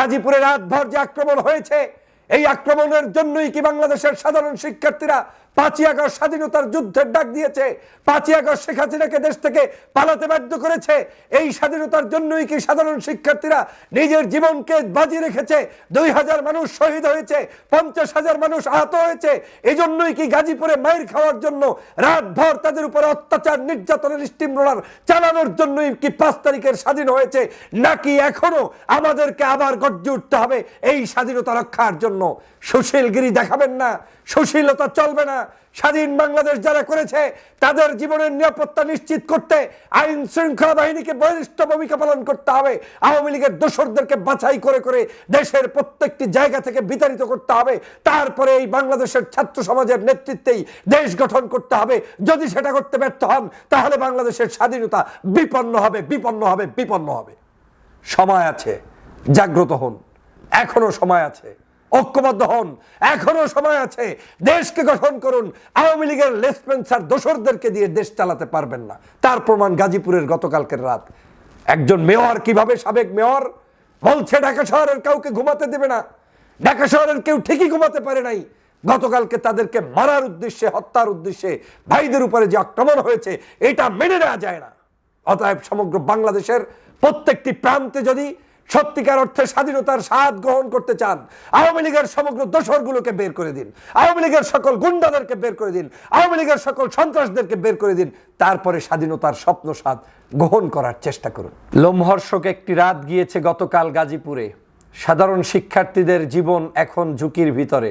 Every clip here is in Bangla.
গাজীপুরে রাতভর যে আক্রমণ হয়েছে এই আক্রমণের জন্যই কি বাংলাদেশের সাধারণ শিক্ষার্থীরা পাঁচই আগস্ট স্বাধীনতার যুদ্ধের ডাক দিয়েছে। পাঁচই আগস্ট শেখ হাসিনাকে দেশ থেকে পালাতে বাধ্য করেছে। এই স্বাধীনতার জন্যই কি সাধারণ শিক্ষার্থীরা নিজের জীবনকে বাজি রেখেছে? দুই হাজার মানুষ শহীদ হয়েছে, পঞ্চাশ হাজার মানুষ আহত হয়েছে। কি গাজীপুরে মায়ের খাওয়ার জন্য রাতভর তাদের উপরে অত্যাচার, নির্যাতনের স্টিম রোলার চালানোর জন্যই কি পাঁচ তারিখের স্বাধীন হয়েছে? নাকি এখনও আমাদেরকে আবার গর্জে উঠতে হবে এই স্বাধীনতা রক্ষার জন্য? সুশীলগিরি দেখাবেন না, সুশীলতা চলবে না। স্বাধীন বাংলাদেশ যারা করেছে, তাদের জীবনের নিরাপত্তা নিশ্চিত করতে আইন শৃঙ্খলা বাহিনীকে বলিষ্ঠ ভূমিকা পালন করতে হবে। আওয়ামী লীগের দোসরদেরকে বাছাই করে করে দেশের প্রত্যেকটি জায়গা থেকে বিতাড়িত করতে হবে। তারপরে এই বাংলাদেশের ছাত্র সমাজের নেতৃত্বেই দেশ গঠন করতে হবে। যদি সেটা করতে ব্যর্থ হন, তাহলে বাংলাদেশের স্বাধীনতা বিপন্ন হবে বিপন্ন হবে বিপন্ন হবে। সময় আছে, জাগ্রত হন। এখনও সময় আছে। ঐক্যবদ্ধ হন। এখনও সময় আছে। দেশকে গঠন করুন। আওয়ামী লীগের লেসপেন্সার দোসরদেরকে দিয়ে দেশ চালাতে পারবেন না। তার প্রমাণ গাজীপুরের গতকালকের রাত। একজন মেয়র কীভাবে সাবেক মেয়র? বলছে, ঢাকা শহরের কাউকে ঘুমাতে দেবে না। ঢাকা শহরের কেউ ঠিকই ঘুমাতে পারে নাই। গতকালকে তাদেরকে মারার উদ্দেশ্যে, হত্যার উদ্দেশ্যে ভাইদের উপরে যে আক্রমণ হয়েছে, এটা মেনে নেওয়া যায় না। অতএব সমগ্র বাংলাদেশের প্রত্যেকটি প্রান্তে যদি সত্যিকার অর্থে স্বাধীনতার স্বাদ গ্রহণ করতে চান, আওয়ামী লীগের সমগ্র দোসরগুলোকে বের করে দিন, আওয়ামী লীগের সকল গুন্ডাদেরকে বের করে দিন, আওয়ামী লীগের সকল সন্ত্রাসদেরকে বের করে দিন, তারপরে স্বাধীনতার স্বপ্ন স্বাদ গ্রহণ করার চেষ্টা করুন। লোমহর্ষক একটি রাত গিয়েছে গতকাল গাজীপুরে। সাধারণ শিক্ষার্থীদের জীবন এখন ঝুঁকির ভিতরে।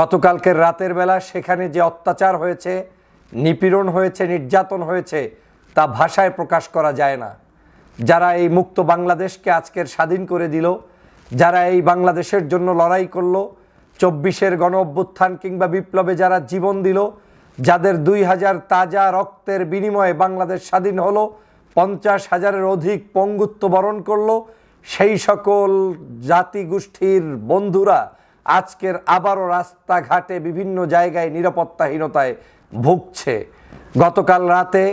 গতকালকের রাতের বেলা সেখানে যে অত্যাচার হয়েছে, নিপীড়ন হয়েছে, নির্যাতন হয়েছে, তা ভাষায় প্রকাশ করা যায় না। যারা এই মুক্ত বাংলাদেশকে আজকের স্বাধীন করে দিল, যারা এই বাংলাদেশের জন্য লড়াই করল, চব্বিশের গণ অভ্যুত্থান কিংবা বিপ্লবে যারা জীবন দিল, যাদের দুই হাজার তাজা রক্তের বিনিময়ে বাংলাদেশ স্বাধীন হলো, পঞ্চাশ হাজারের অধিক পঙ্গুত্ব বরণ করল, সেই সকল জাতি গোষ্ঠীর বন্ধুরা আজকের আবারও রাস্তাঘাটে বিভিন্ন জায়গায় নিরাপত্তাহীনতায় ভুগছে। গতকাল রাতে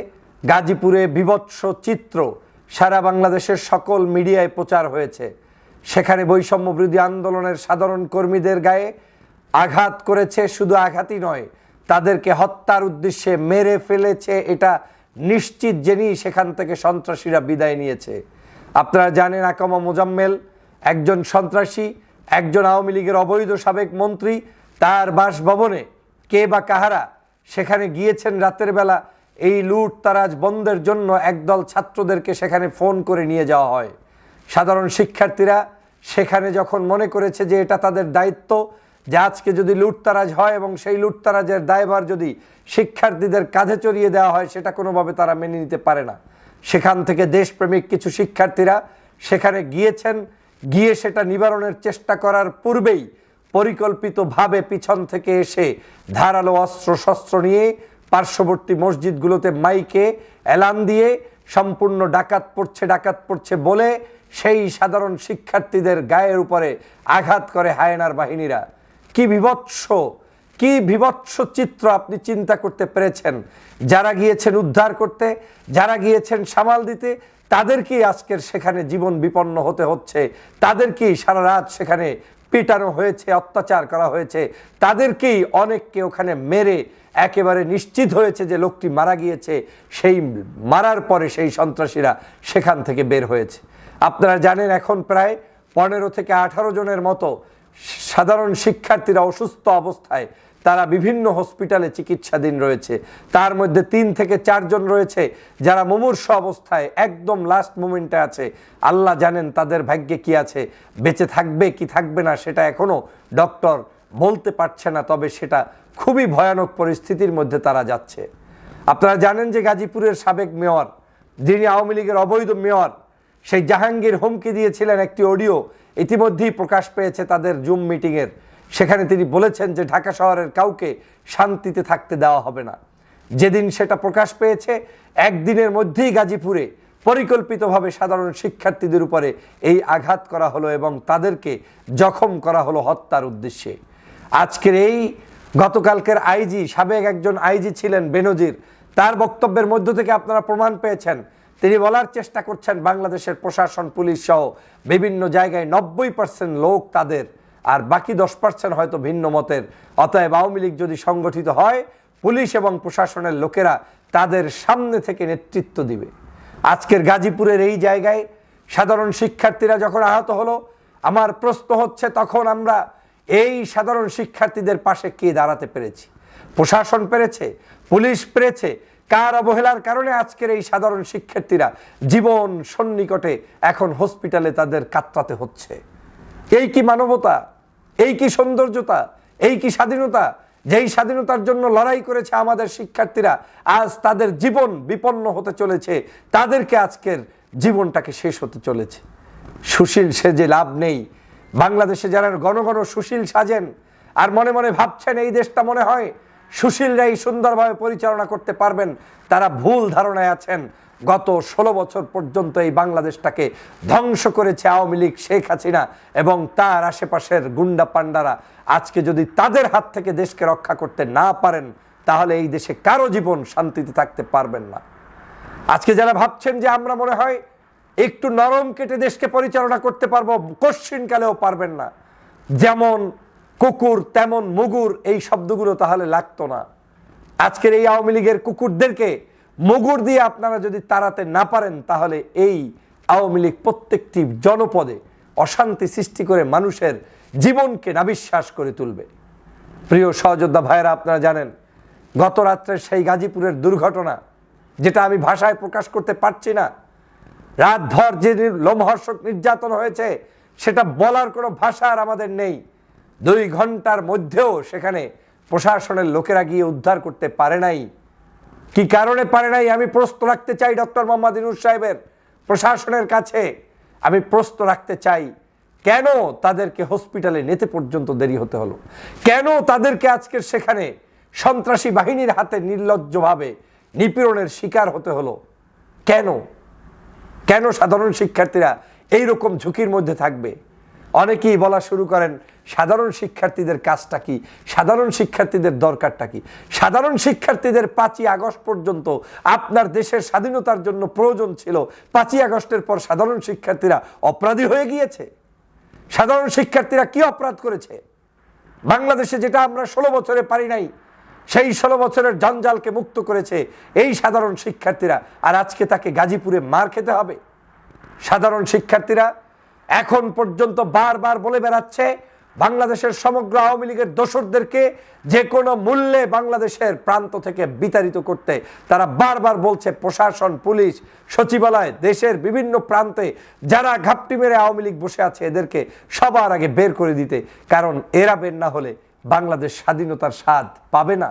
গাজীপুরে বিভৎস চিত্র সারা বাংলাদেশের সকল মিডিয়ায় প্রচার হয়েছে। সেখানে বৈষম্য বিরোধী আন্দোলনের সাধারণ কর্মীদের গায়ে আঘাত করেছে, শুধু আঘাতই নয়, তাদেরকে হত্যার উদ্দেশ্যে মেরে ফেলেছে, এটা নিশ্চিত জেনেই সেখান থেকে সন্ত্রাসীরা বিদায় নিয়েছে। আপনারা জানেন, আকামা মোজাম্মেল একজন সন্ত্রাসী, একজন আওয়ামী লীগের অবৈধ সাবেক মন্ত্রী, তার বাসভবনে কে বা কাহারা সেখানে গিয়েছেন রাতের বেলা এই লুট তারাজ বন্ধের জন্য একদল ছাত্রদেরকে সেখানে ফোন করে নিয়ে যাওয়া হয়। সাধারণ শিক্ষার্থীরা সেখানে যখন মনে করেছে যে এটা তাদের দায়িত্ব, যে আজকে যদি লুটতারাজ হয় এবং সেই লুটতারাজের দায়ভার যদি শিক্ষার্থীদের কাঁধে চড়িয়ে দেওয়া হয়, সেটা কোনোভাবে তারা মেনে নিতে পারে না। সেখান থেকে দেশপ্রেমিক কিছু শিক্ষার্থীরা সেখানে গিয়েছেন। গিয়ে সেটা নিবারণের চেষ্টা করার পূর্বেই পরিকল্পিতভাবে পিছন থেকে এসে ধারালো অস্ত্র শস্ত্র নিয়ে পার্শ্ববর্তী মসজিদগুলোতে মাইকে এলান দিয়ে সম্পূর্ণ ডাকাত পড়ছে ডাকাত পড়ছে বলে সেই সাধারণ শিক্ষার্থীদের গায়ের উপরে আঘাত করে হায়নার বাহিনীরা। কি বিভৎস কি বিভৎস চিত্র আপনি চিন্তা করতে পেরেছেন? যারা গিয়েছেন উদ্ধার করতে, যারা গিয়েছেন সামাল দিতে, তাদেরকেই আজকের সেখানে জীবন বিপন্ন হতে হচ্ছে। তাদেরকেই সারা রাত সেখানে পিটানো হয়েছে, অত্যাচার করা হয়েছে। তাদেরকেই অনেককে ওখানে মেরে একেবারে নিশ্চিত হয়েছে যে লোকটি মারা গিয়েছে? সেই মারার পরে সেই সন্ত্রাসীরা সেখান থেকে বের হয়েছে। আপনারা জানেন এখন প্রায় পনেরো থেকে আঠারো জনের মতো সাধারণ শিক্ষার্থীরা অসুস্থ অবস্থায় তারা বিভিন্ন হসপিটালে চিকিৎসাধীন রয়েছে। তার মধ্যে তিন থেকে চারজন রয়েছে যারা মুমূর্ষ অবস্থায় একদম লাস্ট মোমেন্টে আছে। আল্লাহ জানেন তাদের ভাগ্যে কি আছে, বেঁচে থাকবে কি থাকবে না সেটা এখনও ডক্টর বলতে পারছে না, তবে সেটা খুবই ভয়ানক পরিস্থিতির মধ্যে তারা যাচ্ছে। আপনারা জানেন যে গাজীপুরের সাবেক মেয়র, যিনি আওয়ামী লীগের অবৈধ মেয়র, সেই জাহাঙ্গীর হুমকি দিয়েছিলেন একটি অডিও। ইতিমধ্যেই প্রকাশ পেয়েছে তাদের জুম মিটিংয়ের। সেখানে তিনি বলেছেন যে ঢাকা শহরের কাউকে শান্তিতে থাকতে দেওয়া হবে না। যেদিন সেটা প্রকাশ পেয়েছে, একদিনের মধ্যেই গাজীপুরে পরিকল্পিতভাবে সাধারণ শিক্ষার্থীদের উপরে এই আঘাত করা হলো এবং তাদেরকে জখম করা হলো হত্যার উদ্দেশ্যে। আজকের এই গতকালকের আইজি, সাবেক একজন আইজি ছিলেন বেনজির, তার বক্তব্যের মধ্য থেকে আপনারা প্রমাণ পেয়েছেন। তিনি বলার চেষ্টা করছেন বাংলাদেশের প্রশাসন, পুলিশ সহ বিভিন্ন জায়গায় নব্বই পার্সেন্ট লোক তাদের আর বাকি দশ পার্সেন্ট হয়তো ভিন্ন মতের। অতএব আওয়ামী লীগ যদি সংগঠিত হয়, পুলিশ এবং প্রশাসনের লোকেরা তাদের সামনে থেকে নেতৃত্ব দিবে। আজকের গাজীপুরের এই জায়গায় সাধারণ শিক্ষার্থীরা যখন আহত হলো, আমার প্রশ্ন হচ্ছে তখন আমরা এই সাধারণ শিক্ষার্থীদের পাশে কে দাঁড়াতে পেরেছি? প্রশাসন পেরেছে? পুলিশ পেরেছে? কার অবহেলার কারণে আজকের এই সাধারণ শিক্ষার্থীরা জীবন সন্নিকটে এখন হসপিটালে তাদের কাতরাতে হচ্ছে? এই কি মানবতা? এই কি সৌন্দর্যতা? এই কি স্বাধীনতা? যেই স্বাধীনতার জন্য লড়াই করেছে আমাদের শিক্ষার্থীরা, আজ তাদের জীবন বিপন্ন হতে চলেছে। তাদেরকে আজকের জীবনটাকে শেষ হতে চলেছে। সুশীল সে যে লাভ নেই। বাংলাদেশে যারা ঘন ঘন সুশীল সাজেন, আর মনে মনে ভাবছেন এই দেশটা মনে হয় সুশীলরাই সুন্দরভাবে পরিচালনা করতে পারবেন, তারা ভুল ধারণায় আছেন। গত ষোলো বছর পর্যন্ত এই বাংলাদেশটাকে ধ্বংস করেছে আওয়ামী লীগ শেখ হাসিনা এবং তার আশেপাশের গুন্ডা পান্ডারা আজকে যদি তাদের হাত থেকে দেশকে রক্ষা করতে না পারেন, তাহলে এই দেশে কারও জীবন শান্তিতে থাকতে পারবেন না। আজকে যারা ভাবছেন যে আমরা মনে হয় একটু নরম কেটে দেশকে পরিচালনা করতে পারব, কশ্চিনকালেও পারবেন না। যেমন কুকুর তেমন মুগুর, এই শব্দগুলো তাহলে লাগতো না। আজকের এই আওয়ামী লীগের কুকুরদেরকে মুগুর দিয়ে আপনারা যদি তাড়াতে না পারেন, তাহলে এই আওয়ামী লীগ প্রত্যেকটি জনপদে অশান্তি সৃষ্টি করে মানুষের জীবনকে নাবিশ্বাস করে তুলবে। প্রিয় সহযোদ্ধা ভাইয়েরা, আপনারা জানেন, গত রাত্রের সেই গাজীপুরের দুর্ঘটনা, যেটা আমি ভাষায় প্রকাশ করতে পারছি না। রাতভর যে লোমহর্ষক নির্যাতন হয়েছে, সেটা বলার কোনো ভাষা আর আমাদের নেই। দুই ঘণ্টার মধ্যেও সেখানে প্রশাসনের লোকেরা গিয়ে উদ্ধার করতে পারে নাই। কি কারণে পারে নাই? আমি প্রশ্ন রাখতে চাই ডক্টর মোহাম্মদ ইনুস সাহেবের প্রশাসনের কাছে। আমি প্রশ্ন রাখতে চাই, কেন তাদেরকে হসপিটালে নিতে পর্যন্ত দেরি হতে হলো? কেন তাদেরকে আজকের সেখানে সন্ত্রাসী বাহিনীর হাতে নির্লজ্জভাবে নিপীড়নের শিকার হতে হলো? কেন? কেন সাধারণ শিক্ষার্থীরা এই রকম ঝুঁকির মধ্যে থাকবে? অনেকেই বলা শুরু করেন, সাধারণ শিক্ষার্থীদের কাজটা কি? সাধারণ শিক্ষার্থীদের দরকারটা কি? সাধারণ শিক্ষার্থীদের পাঁচই আগস্ট পর্যন্ত আপনার দেশের স্বাধীনতার জন্য প্রয়োজন ছিল। পাঁচই আগস্টের পর সাধারণ শিক্ষার্থীরা অপরাধী হয়ে গিয়েছে। সাধারণ শিক্ষার্থীরা কি অপরাধ করেছে? বাংলাদেশে যেটা আমরা ষোলো বছরে পারি নাই, সেই ষোলো বছরের জঞ্জালকে মুক্ত করেছে এই সাধারণ শিক্ষার্থীরা। আর আজকে তাকে গাজীপুরে মার খেতে হবে। সাধারণ শিক্ষার্থীরা এখন পর্যন্ত বারবার বলে বেড়াচ্ছে বাংলাদেশের সমগ্র আওয়ামী লীগের দোসরদেরকে যে কোনো মূল্যে বাংলাদেশের প্রান্ত থেকে বিতাড়িত করতে তারা বারবার বলছে প্রশাসন, পুলিশ, সচিবালয়, দেশের বিভিন্ন প্রান্তে যারা ঘাপটি মেরে আওয়ামী লীগ বসে আছে এদেরকে সবার আগে বের করে দিতে। কারণ এরা বের না হলে বাংলাদেশ স্বাধীনতার স্বাদ পাবে না।